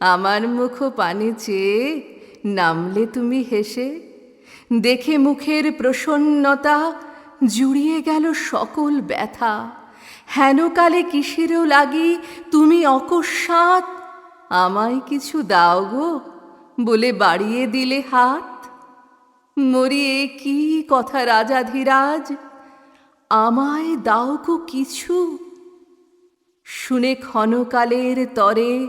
আমার মুখ পানে চেয়ে নামলে তুমি হেসে। দেখে মুখের প্রসন্নতা জুড়িয়ে গেল সকল ব্যথা। হেনকালে কিসেরও লাগি তুমি অকস্মাৎ আমায় কিছু দাও গো বলে বাড়িয়ে দিলে হাত। মরি এ কি কথা রাজাধিরাজ আমায় দাও গো কিছু। শুনে ক্ষণকালের তরে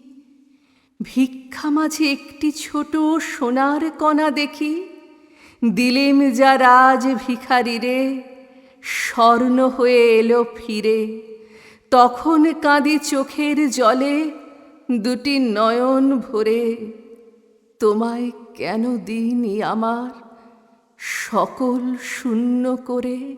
ভিক্ষা মাঝে একটি ছোট সোনার কণা দেখি। দিলেম যা রাজ ভিখারিরে স্বর্ণ হয়ে এলো ফিরে। তখন কাঁদি চোখের জলে দুটি নয়ন ভরে। তোমায় কেন দিনই আমার সকল শূন্য করে?